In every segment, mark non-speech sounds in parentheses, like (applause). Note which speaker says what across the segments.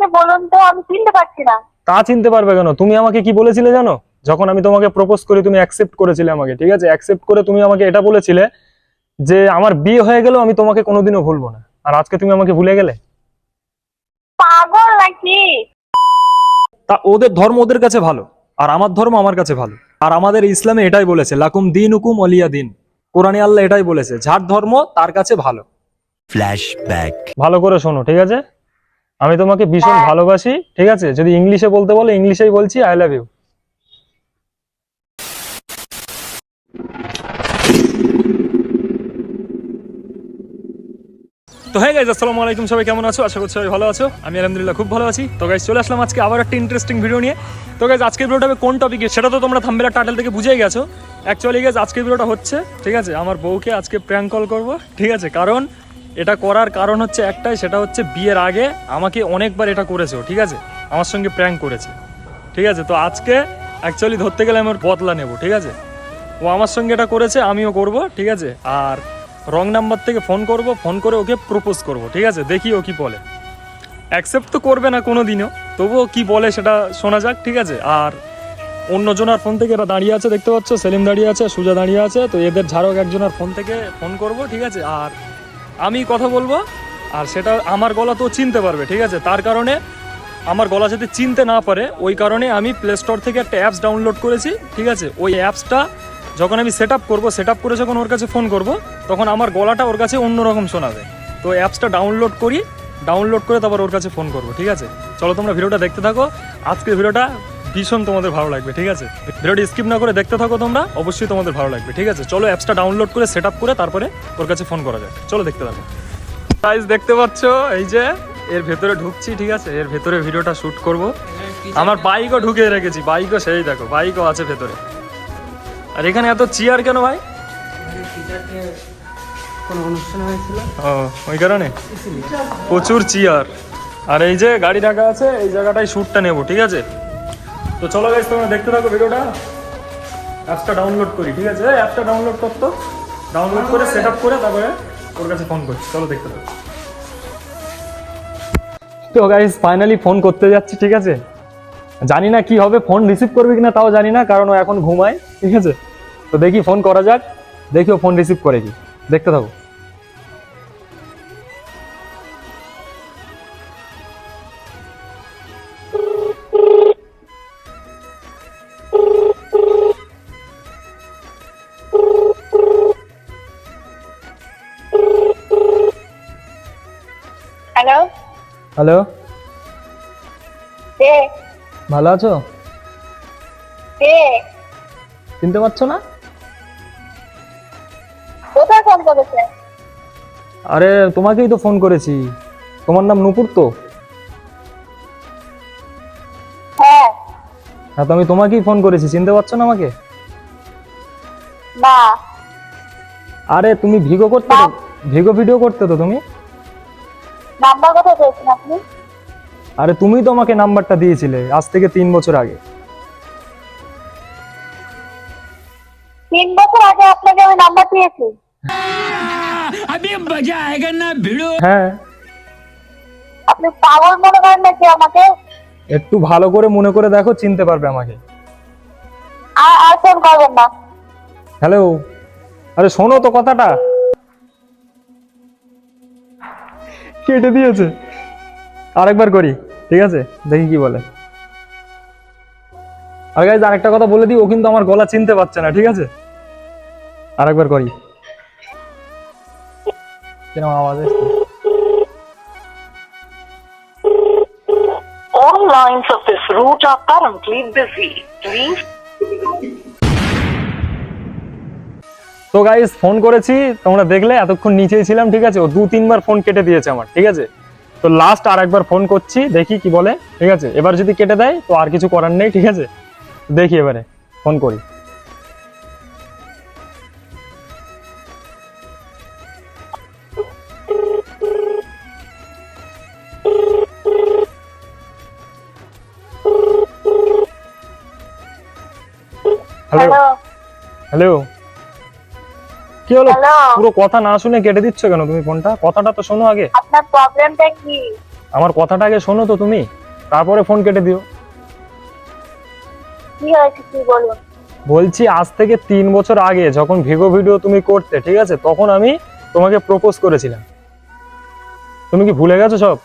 Speaker 1: আপনি বলুন তো আমি চিনতে পারছি না।
Speaker 2: তা চিনতে পারবে কেন? তুমি আমাকে কি বলেছিলে জানো? যখন আমি তোমাকে প্রপোজ করি তুমি অ্যাকসেপ্ট করেছিলে আমাকে ঠিক আছে? অ্যাকসেপ্ট করে তুমি আমাকে এটা বলেছিলে যে আমার বিয়ে হয়ে গেলেও আমি তোমাকে কোনোদিনও ভুলবো না। আর আজকে তুমি আমাকে ভুলে গেলে?
Speaker 1: পাগল নাকি?
Speaker 2: তা ওদের ধর্ম ওদের কাছে ভালো আর আমার ধর্ম আমার কাছে ভালো। আর আমাদের ইসলামে এটাই বলেছে লাকুম দিন হুকুম অলিয়া দিন। কোরআনে আল্লাহ এটাই বলেছে যার ধর্ম তার কাছে ভালো।
Speaker 3: Flashback.
Speaker 2: ভালো করে শোনো ঠিক আছে? আমি তোমাকে ভীষণ
Speaker 1: হ্যাঁ।
Speaker 2: ভালোবাসি ঠিক আছে? যদি ইংলিশে বলতে বলো ইংলিশেই বলছি আই লাভ ইউ তো হ্যাঁ গাইজ আসসালামু আলাইকুম সবাই কেমন আছো? আশা করছি সবাই ভালো আছো। আমি আলহামদুলিল্লাহ খুব ভালো আছি। তো গাইজ চলে আসলাম আজকে আবার একটা ইন্টারেস্টিং ভিডিও নিয়ে। তো গাইজ আজকের ভিডিওটা হবে কোন টপিকে সেটা তো তোমরা থাম্বেলার টাইটেল থেকে বুঝেই গেছো। অ্যাকচুয়ালি গাইজ আজকের ভিডিওটা হচ্ছে ঠিক আছে? আমার বউকে আজকে প্র্যাঙ্ক কল করব ঠিক আছে? কারণ এটা করার কারণ হচ্ছে একটাই, সেটা হচ্ছে বিয়ের আগে আমাকে অনেকবার এটা করেছে ঠিক আছে? আমার সঙ্গে প্র্যাঙ্ক করেছে, ঠিক আছে? তো আজকে অ্যাকচুয়ালি ধরতে গেলে আমার বদলা নেব, ঠিক আছে? ও আমার সঙ্গে এটা করেছে, আমিও করব, ঠিক আছে? আর রং নাম্বার থেকে ফোন করব ফোন করে ওকে প্রপোজ করব, ঠিক আছে? দেখি ও কি বলে। অ্যাকসেপ্ট তো করবে না কোনো দিনও তবুও কি বলে সেটা শোনা যাক, ঠিক আছে? আর অন্যজনার ফোন থেকে এরা দাঁড়িয়ে আছে, দেখতে পাচ্ছ? সেলিম দাঁড়িয়ে আছে, সুজা দাঁড়িয়ে আছে, তো এদের ঝাড়ক একজনের ফোন থেকে ফোন করব, ঠিক আছে? আর আমি কথা বলব, আর সেটা আমার গলা তো চিনতে পারবে, ঠিক আছে? তার কারণে আমার গলা যদি চিনতে না পারে, ওই কারণে আমি প্লে স্টোর থেকে একটা অ্যাপস ডাউনলোড করেছি, ঠিক আছে? ওই অ্যাপসটা যখন আমি সেট আপ করব সেট আপ করে যখন ওর কাছে ফোন করব, তখন আমার গলাটা ওর কাছে অন্যরকম শোনাবে। তো অ্যাপসটা ডাউনলোড করি ডাউনলোড করে তারপর ওর কাছে ফোন করব, ঠিক আছে? চলো তোমরা ভিডিওটা দেখতে থাকো। আজকের ভিডিওটা ভীষণ তোমাদের ভালো লাগবে, ঠিক আছে? ভিডিওটি স্কিপ না করে দেখতে থাকো তোমরা, অবশ্যই তোমাদের ভালো লাগবে, ঠিক আছে? চলো অ্যাপসটা ডাউনলোড করে সেট করে তারপরে ওর কাছে ফোন করা যাক। চলো দেখতে থাকো। গাইজ দেখতে পাচ্ছ? এই যে, এর ভেতরে ঢুকছি, ঠিক আছে? এর ভেতরে ভিডিওটা শুট করব। আমার বাইকও ঢুকিয়ে রেখেছি বাইকও সেই দেখো বাইকও আছে ভেতরে। আর এখানে এত চেয়ার কেন ভাই? ও, ওই কারণে? প্রচুর চেয়ার আর এই যে গাড়ি ঢাকা আছে, এই জায়গাটায় শ্যুটটা নেব, ঠিক আছে? তো চলো গাইজ তোমরা দেখতে থাকো ভিডিওটা। অ্যাপসটা ডাউনলোড করি, ঠিক আছে? অ্যাপসটা ডাউনলোড করতো ডাউনলোড করে সেট আপ করে তারপরে ওর কাছে ফোন করছি চলো দেখতে থাকো। তো গাইজ ফাইনালি ফোন করতে যাচ্ছি, ঠিক আছে? জানি না কি হবে ফোন রিসিভ করবে কিনা তাও জানি না, কারণ ও এখন ঘুমায়, ঠিক আছে? তো দেখি ফোন করা যাক, দেখি ও ফোন রিসিভ করে কি। দেখতে থাকো।
Speaker 1: হ্যালো? কে?
Speaker 2: ভালো আছো?
Speaker 1: কে?
Speaker 2: চিনতে পারছ না?
Speaker 1: কোথায় ফোন করেছে?
Speaker 2: আরে তোমাকেই তো ফোন করেছি। তোমার নাম নুপুর তো?
Speaker 1: হ্যাঁ।
Speaker 2: হ্যাঁ তো আমি তোমাকেই ফোন করেছি। চিনতে পারছ না আমাকে?
Speaker 1: না।
Speaker 2: আরে তুমি ভিগো করতে ভিগো ভিডিও করতে তো তুমি?
Speaker 1: নাম্বার কোথায় পেয়েছেন আপনি?
Speaker 2: আরে তুমিই তো আমাকে নাম্বারটা দিয়েছিলে আজ থেকে তিন বছর আগে।
Speaker 1: তিন বছর আগে আপনাকে আমি নাম্বার দিয়েছি।
Speaker 2: হ্যাঁ।
Speaker 1: আপনি পাগল মনে করেন নাকি আমাকে?
Speaker 2: একটু ভালো করে মনে করে দেখো চিনতে পারবে আমাকে।
Speaker 1: আর আর ফোন করবেন না।
Speaker 2: হ্যালো। আরে শোনো তো কথাটা। কেটে দিয়েছে। আরেকবার করি, ঠিক আছে? দেখি কি বলে। আর গাইজ আরেকটা কথা বলে দিই, ও কিন্তু আমার গলা চিনতে পারছে না, ঠিক আছে? আরেকবার করি। কীরকম আওয়াজ আসছে?
Speaker 4: All lines of this route are currently busy. Please
Speaker 2: তো গাইজ ফোন করেছি তোমরা দেখলে এতক্ষণ নিচেই ছিলাম ঠিক আছে? ও দু তিনবার ফোন কেটে দিয়েছে আমার ঠিক আছে? তো লাস্ট আর একবার ফোন করছি দেখি কি বলে ঠিক আছে? এবার যদি কেটে দেয় তো আর কিছু করার নেই ঠিক আছে? দেখি এবারে ফোন করি। হ্যালো
Speaker 1: হ্যালো
Speaker 2: হ্যালো কি হলো? পুরো কথা না শুনে কেটে দিচ্ছ কেন তুমি ফোনটা? কথাটা তো শোনো আগে।
Speaker 1: আপনার প্রবলেমটা কি?
Speaker 2: আমার কথাটা আগে শোনো তো তুমি। তারপরে ফোন কেটে দিও।
Speaker 1: কি হয়েছে কি বলুন?
Speaker 2: বলছি আজ থেকে তিন বছর আগে যখন ভিগো ভিডিও তুমি করতে ঠিক আছে? তখন আমি তোমাকে প্রপোজ করেছিলাম। তুমি কি ভুলে গেছো সব?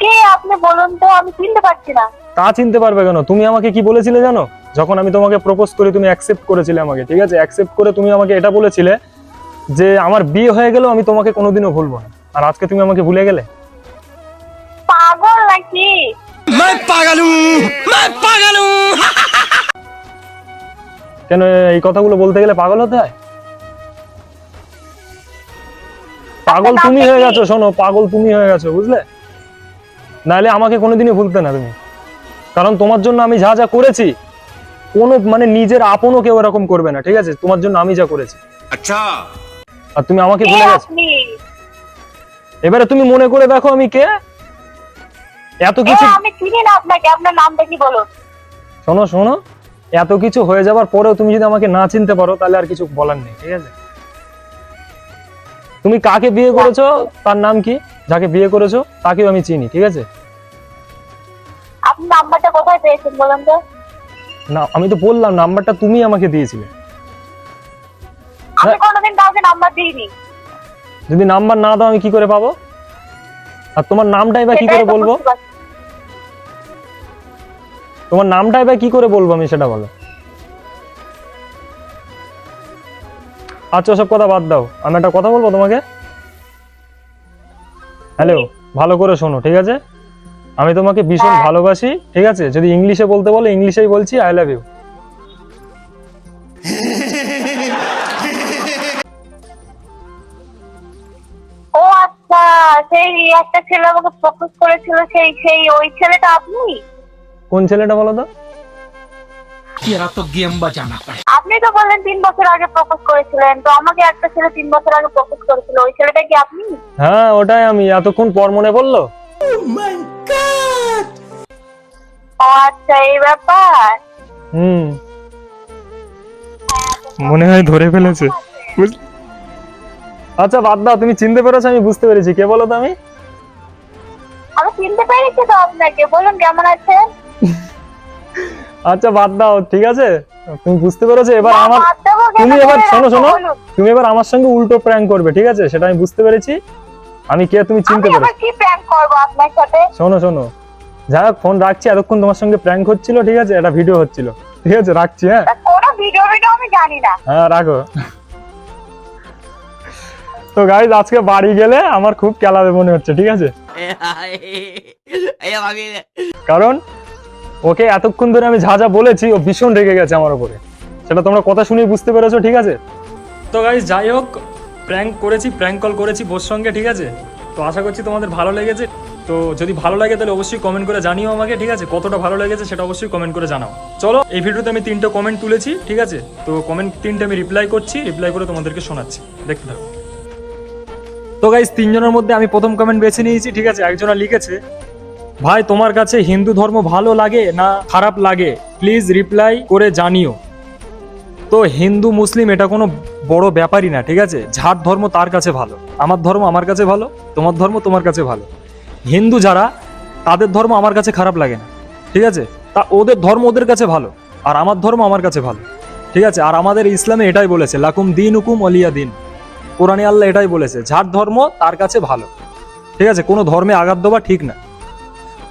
Speaker 1: কে আপনি বলুন তো আমি চিনতে পারছি না।
Speaker 2: তা চিনতে পারবে কেন? তুমি আমাকে কি বলেছিলে জানো? যখন আমি তোমাকে প্রপোজ করি তুমি অ্যাকসেপ্ট করেছিলে আমাকে ঠিক আছে? অ্যাকসেপ্ট করে তুমি আমাকে এটা বলেছিলে যে আমার বিয়ে হয়ে গেলেও আমি তোমাকে কোনোদিনও ভুলবো না। আর আজকে তুমি আমাকে ভুলে গেলে?
Speaker 1: পাগল নাকি?
Speaker 2: কেন এই কথাগুলো বলতে গেলে পাগল হতে হয়? পাগল তুমি হয়ে গেছো শোনো পাগল তুমি হয়ে গেছো বুঝলে? নাহলে আমাকে কোনোদিনই ভুলতে না তুমি। কারণ তোমার জন্য আমি যা যা করেছি কোনো মানে নিজের আপনও কেউ এরকম করবে না ঠিক আছে? তোমার জন্য আমি যা করেছি।
Speaker 3: আচ্ছা।
Speaker 2: আর তুমি আমাকে ভুলে গেছো। এবারে তুমি মনে করে দেখো আমি কে। এত কিছু
Speaker 1: আমি চিনি না আপনাকে আপনার নাম দেখি বলো
Speaker 2: শোনো শোনো। এত কিছু হয়ে যাবার পরেও তুমি যদি আমাকে না চিনতে পারো তাহলে আর কিছু বলার নেই ঠিক আছে? তুমি কাকে বিয়ে হ্যাঁ। করেছ? তার নাম কি? যাকে বিয়ে করেছ? তাকেও আমি চিনি ঠিক আছে?
Speaker 1: আপনি নাম্বারটা কোথায় পেয়েছেন বলেন তো?
Speaker 2: না আমি তো বললাম নাম্বারটা তুমি আমাকে দিয়েছিলে।
Speaker 1: আমি
Speaker 2: হ্যাঁ।
Speaker 1: কোনোদিন কাউকে নাম্বার দিইনি।
Speaker 2: যদি নাম্বার না দাও আমি কি করে পাবো? আর তোমার নামটাই বা কি করে বলব? তোমার নামটাই বা কি করে বলব আমি সেটা বলো। আচ্ছা সব কথা বাদ দাও। আমি একটা কথা বলব তোমাকে? হ্যালো ভালো করে শোনো ঠিক আছে? আমি তোমাকে ভীষণ
Speaker 1: হ্যাঁ।
Speaker 2: ভালোবাসি ঠিক আছে? যদি ইংলিশে বলতে বলো ইংলিশেই বলছি আই লাভ ইউ
Speaker 1: ও আচ্ছা সেই একটা ছেলে আমাকে প্রপোজ করেছিল সেই সেই ওই ছেলেটা আপনি?
Speaker 2: কোন ছেলেটা বলো তো?
Speaker 5: এরা তো গেম বাজানা পারে
Speaker 1: আপনি তো বললেন তিন বছর আগে প্রপোজ করেছিলেন তো আমাকে একটা ছেলে তিন বছর আগে প্রপোজ করেছিল ওই ছেলেটা কি আপনি?
Speaker 2: হ্যাঁ ওটাই আমি এতক্ষণ পর মনে পড়ল?
Speaker 1: Oh আচ্ছা এই ব্যাপার?
Speaker 2: হুম। মনে হয় ধরে ফেলেছে। আচ্ছা বাদ দাও তুমি চিনতে পেরেছ আমি বুঝতে পেরেছি। কে বলো তো আমি?
Speaker 1: আমি চিনতে পেরেছি তো আপনাকে। বলুন কেমন আছেন?
Speaker 2: আচ্ছা বাদ দাও ঠিক আছে? তুমি বুঝতে পেরেছ? এবার আমার? তুমি এবার শোনো শোনো। তুমি এবার আমার সঙ্গে উল্টো প্র্যাঙ্ক করবে ঠিক আছে? সেটা আমি বুঝতে পেরেছি। আমি কে তুমি চিনতে পেরেছ?
Speaker 1: কি প্র্যাঙ্ক করব আপনার সাথে?
Speaker 2: শোনো শোনো। হোক ফোন রাখছি এতক্ষণ তোমার সঙ্গে প্র্যাঙ্ক হচ্ছিল ঠিক আছে? এটা ভিডিও হচ্ছিল। ঠিক আছে রাখছি হ্যাঁ?
Speaker 1: কোনো ভিডিও ভিডিও আমি জানি না।
Speaker 2: হ্যাঁ রাখো। তো গাইজ আজকে বাড়ি গেলে আমার খুব কেলাবে মনে হচ্ছে ঠিক আছে? কারণ ওকে এতক্ষণ ধরে আমি যা যা বলেছি ও ভীষণ রেগে গেছে আমার উপরে। সেটা তোমরা কথা শুনেই বুঝতে পেরেছ ঠিক আছে? তো গাইজ যাই হোক প্র্যাঙ্ক করেছি প্র্যাঙ্ক কল করেছি বোর সঙ্গে ঠিক আছে? তো আশা করছি তোমাদের ভালো লেগেছে। তো যদি ভালো লাগে তাহলে অবশ্যই কমেন্ট করে জানিও আমাকে, ঠিক আছে? কতটা ভালো লেগেছে সেটা অবশ্যই কমেন্ট করে জানাও। চলো, এই ভিডিওতে আমি তিনটে কমেন্ট তুলেছি, ঠিক আছে? তো কমেন্ট তিনটে আমি রিপ্লাই করছি রিপ্লাই করে তোমাদেরকে শোনাচ্ছি। দেখতে থাকো। তো গাইজ তিনজনের মধ্যে আমি প্রথম কমেন্ট বেছে নিয়েছি, ঠিক আছে? একজনা লিখেছে, ভাই, তোমার কাছে হিন্দু ধর্ম ভালো লাগে না খারাপ লাগে? প্লিজ রিপ্লাই করে জানিও। তো হিন্দু, মুসলিম, এটা কোনো বড় ব্যাপারই না, ঠিক আছে? যার ধর্ম তার কাছে ভালো। আমার ধর্ম আমার কাছে ভালো, তোমার ধর্ম তোমার কাছে ভালো। হিন্দু যারা, তাদের ধর্ম আমার কাছে খারাপ লাগে না, ঠিক আছে? তা ওদের ধর্ম ওদের কাছে ভালো, আর আমার ধর্ম আমার কাছে ভালো, ঠিক আছে? আর আমাদের ইসলামে এটাই বলেছে, লাকুম দিন হুকুম অলিয়া দিন। কোরআনে আল্লাহ এটাই বলেছে, যার ধর্ম তার কাছে ভালো, ঠিক আছে? কোনো ধর্মে আঘাত দেওয়া ঠিক না।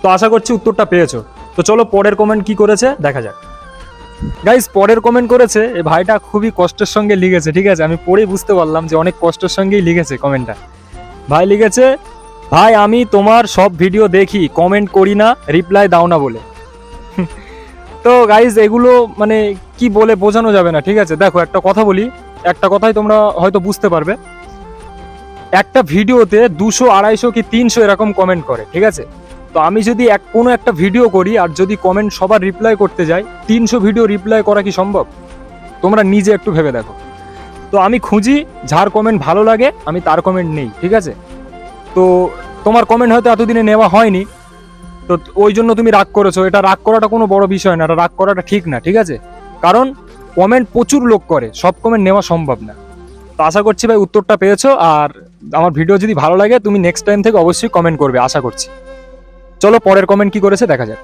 Speaker 2: তো আশা করছি উত্তরটা পেয়েছ। তো চলো পরের কমেন্ট কি করেছে, দেখা যাক। গাইস পরের কমেন্ট করেছে এই ভাইটা খুবই কষ্টের সঙ্গে লিখেছে, ঠিক আছে? আমি পড়েই বুঝতে পারলাম যে অনেক কষ্টের সঙ্গেই লিখেছে কমেন্টটা ভাই লিখেছে, ভাই, আমি তোমার সব ভিডিও দেখি কমেন্ট করি না রিপ্লাই দাও না বলে। (laughs) তো গাইজ এগুলো মানে কি বলে বোঝানো যাবে না, ঠিক আছে? দেখো, একটা কথা বলি, একটা কথাই তোমরা হয়তো বুঝতে পারবে। একটা ভিডিওতে দুশো, আড়াইশো কি তিনশো এরকম কমেন্ট করে, ঠিক আছে? তো আমি যদি এক কোনো একটা ভিডিও করি আর যদি কমেন্ট সবার রিপ্লাই করতে যাই, তিনশো ভিডিও রিপ্লাই করা কি সম্ভব? তোমরা নিজে একটু ভেবে দেখো। তো আমি খুঁজি, যার কমেন্ট ভালো লাগে, আমি তার কমেন্ট নেই, ঠিক আছে? তো তোমার কমেন্ট হয়তো এতদিনে নেওয়া হয়নি। তো ওই জন্য তুমি রাগ করেছ। এটা রাগ করাটা কোনো বড় বিষয় না, এটা রাগ করাটা ঠিক না, ঠিক আছে? কারণ কমেন্ট প্রচুর লোক করে, সব কমেন্ট নেওয়া সম্ভব না। তো আশা করছি ভাই উত্তরটা পেয়েছ, আর আমার ভিডিও যদি ভালো লাগে, তুমি নেক্সট টাইম থেকে অবশ্যই কমেন্ট করবে, আশা করছি। চলো পরের কমেন্ট কি করেছে দেখা যাক।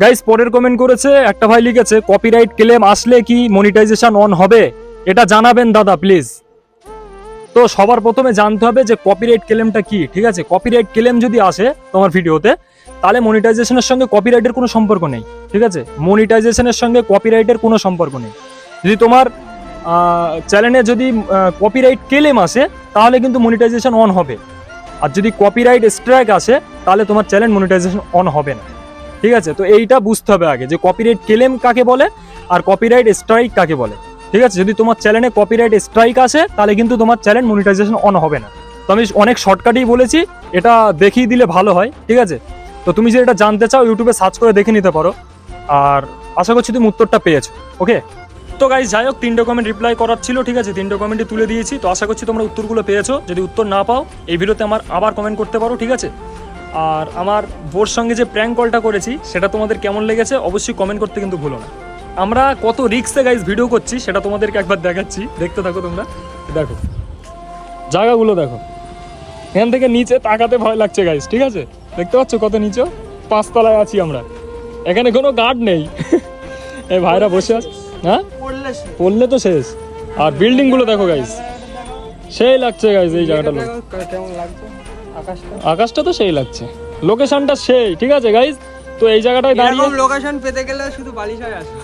Speaker 2: গাইস পরের কমেন্ট করেছে, একটা ভাই লিখেছে কপিরাইট ক্লেম আসলে কি মনিটাইজেশন অন হবে? এটা জানাবেন দাদা প্লিজ তো সবার প্রথমে জানতে হবে যে কপিরাইট ক্লেমটা কি, ঠিক আছে? কপিরাইট ক্লেম যদি আসে তোমার ভিডিওতে, তাহলে মনিটাইজেশনের সঙ্গে কপিরাইটের কোনো সম্পর্ক নেই, ঠিক আছে? মনিটাইজেশনের সঙ্গে কপিরাইটের কোনো সম্পর্ক নেই। যদি তোমার চ্যানেলে যদি কপিরাইট ক্লেম আসে, তাহলে কিন্তু মনিটাইজেশন অন হবে। আর যদি কপিরাইট স্ট্রাইক আসে, তাহলে তোমার চ্যানেল মনিটাইজেশন অন হবে না। ঠিক আছে? তো এইটা বুঝতে হবে আগে যে কপিরাইট ক্লেম কাকে বলে আর কপিরাইট স্ট্রাইক কাকে বলে। ঠিক আছে? যদি তোমার চ্যানেলে কপিরাইট স্ট্রাইক আসে, তাহলে কিন্তু তোমার চ্যানেল মনিটাইজেশন অন হবে না। তো আমি অনেক শর্টকাটেই বলেছি, এটা দেখিয়ে দিলে ভালো হয়। ঠিক আছে? তো তুমি যদি এটা জানতে চাও ইউটিউবে সার্চ করে দেখে নিতে পারো। আর আশা করছি তুমি উত্তরটা পেয়েছ। ওকে তো গাইজ যাই হোক, তিনটে কমেন্ট রিপ্লাই করার ছিল, ঠিক আছে? তিনটে কমেন্টে তুলে দিয়েছি। তো আশা করছি তোমরা উত্তরগুলো পেয়েছ। যদি উত্তর না পাও, এই ভিডিওতে আমার আবার কমেন্ট করতে পারো, ঠিক আছে? আর আমার বোর সঙ্গে যে প্র্যাঙ্ক কলটা করেছি, সেটা তোমাদের কেমন লেগেছে অবশ্যই কমেন্ট করতে কিন্তু ভুলো না। আমরা কত রিক্সে গাইজ ভিডিও করছি, সেটা তোমাদেরকে একবার দেখাচ্ছি। দেখতে থাকো তোমরা। দেখো, জায়গাগুলো দেখো। এখান থেকে নিচে তাকাতে ভয় লাগছে গাইজ ঠিক আছে? দেখতে পাচ্ছ কত নিচে পাঁচতলায় আছি আমরা। এখানে কোনো গার্ড নেই। (laughs) এই ভাইরা বসে আছে। হ্যাঁ? পড়লে তো শেষ। আর বিল্ডিংগুলো দেখো গাইজ সেই লাগছে গাইজ এই জায়গাটা লোক। আকাশটা? তো সেই লাগছে। লোকেশনটা সেই ঠিক আছে গাইজ তো এই জায়গাটায় দাঁড়িয়ে
Speaker 6: লোকেশন পেতে গেলে শুধু বালিশায় আসে।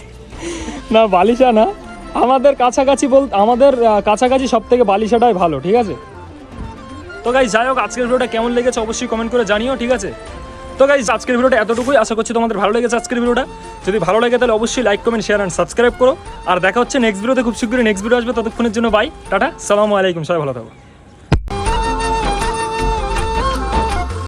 Speaker 6: (laughs)
Speaker 2: না বালিশা না। আমাদের কাছাকাছি বল আমাদের কাছাকাছি সব থেকে বালিশাটাই ভালো ঠিক আছে? তো গাইজ যাই হোক আজকের ভিডিওটা কেমন লেগেছে অবশ্যই কমেন্ট করে জানিও ঠিক আছে? তো গাইজ আজকের ভিডিওটা এতটুকুই। আশা করছি তোমাদের ভালো লেগেছে আজকের ভিডিওটা। যদি ভালো লাগে তাহলে অবশ্যই like comment share and subscribe করো। আর দেখা হচ্ছে নেক্সট ভিডিওতে খুব শীঘ্রই নেক্সট ভিডিও আসবে। ততক্ষণের জন্য বাই টাটা, সালামু আলাইকুম, সবাই ভালো থাকো।